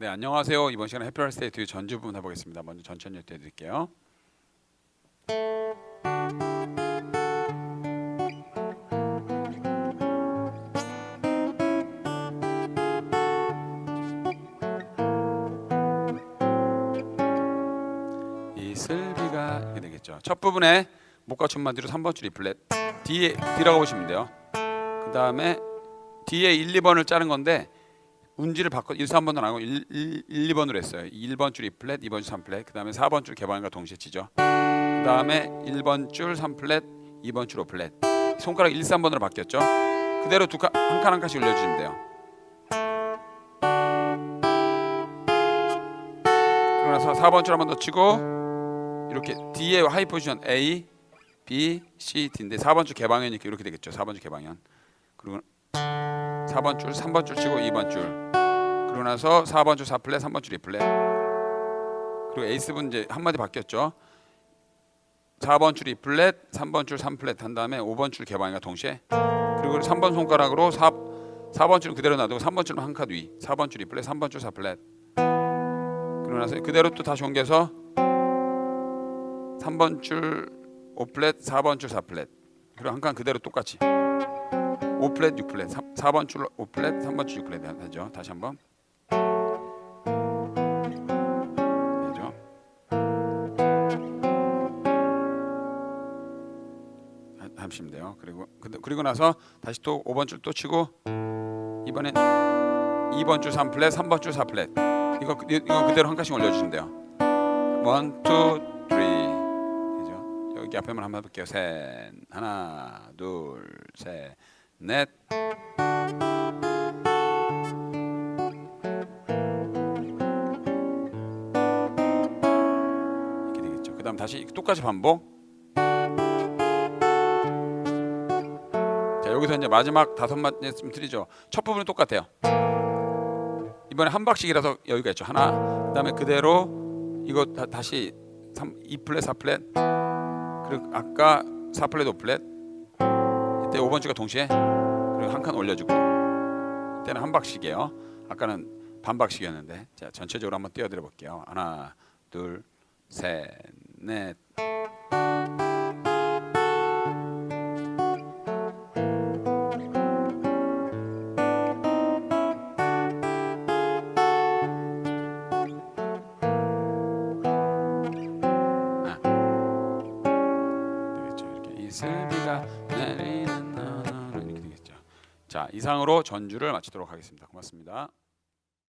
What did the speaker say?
네 안녕하세요. 이번 시간에 해피럴 스테이트 전주 부분 해보겠습니다. 먼저 전천히 해드릴게요. 이슬비가 이렇게 되겠죠. 첫 부분에 목과춤만 뒤로 3번 줄 E 플랫 뒤에 뒤라고 보시면 돼요. 그 다음에 뒤에 1, 2번을 자른 건데 운지를 바꿔 1, 3번은 아니고 1, 1, 1 2번으로 했어요. 1번 줄 E 플랫, 2번 줄 3플랫, 그 다음에 4번 줄 개방과 동시에 치죠. 그 다음에 1번 줄 3플랫, 2번 줄 5플랫. 손가락 1, 3번으로 바뀌었죠. 그대로 두 칸, 한 칸 한 칸씩 올려주시면 돼요. 그러고 나서 4번 줄 한 번 더 치고 이렇게 D의 하이 포지션 A, B, C, D인데 4번 줄 개방현이니까 이렇게 되겠죠. 4번 줄 개방현. 그리고 4번 줄, 3번 줄 치고 2번 줄. 그러고 나서 4번 줄 4플랫, 3번 줄 2플랫. 그리고 에이스분 이제 한 마디 바뀌었죠. 4번 줄 2플랫, 3번 줄 3플랫 한 다음에 5번 줄 개방이가 동시에 그리고 3번 손가락으로 4 4번 줄 그대로 놔두고 3번 줄은 한 칸 위. 4번 줄 2플랫, 3번 줄 4플랫. 그러고 나서 그대로 또 다시 옮겨서 3번 줄 5플랫, 4번 줄 4플랫. 그리고 한 칸 그대로 똑같이 5플랫, 6플랫, 3, 4번 줄 5플랫, 3번 줄 6플랫 되죠. 다시 한번. 하- 하시면 돼요. 그리고 그리고 나서 다시 또 5번 줄 또 치고 이번엔 2번 줄 3플랫, 3번 줄 4플랫. 이거 그- 이거 그대로 한 칸씩 올려 주시면 돼요. 1 2 3 되죠. 여기 앞에만 한번 해 볼게요. 셋. 하나, 둘, 셋. 넷. 이렇게 되겠죠. 그다음 다시 똑같이 반복. 자 여기서 이제 마지막 다섯 말씀 드리죠. 첫 부분은 똑같아요. 이번에 한 박씩이라서 여기가 있죠. 하나. 그다음에 그대로 이거 다, 다시 3, 2 플랫, 4 플랫. 그리고 아까 4 플랫, 5 플랫. 이때 5번 주가 동시에 그리고 한 칸 올려주고 이때는 한 박씩이에요. 아까는 반 박씩이었는데 자 전체적으로 한번 띄워드려 볼게요. 하나, 둘, 셋, 넷. 이슬비가 내리는 나는 이렇게 되겠죠. 자 이상으로 전주를 마치도록 하겠습니다. 고맙습니다.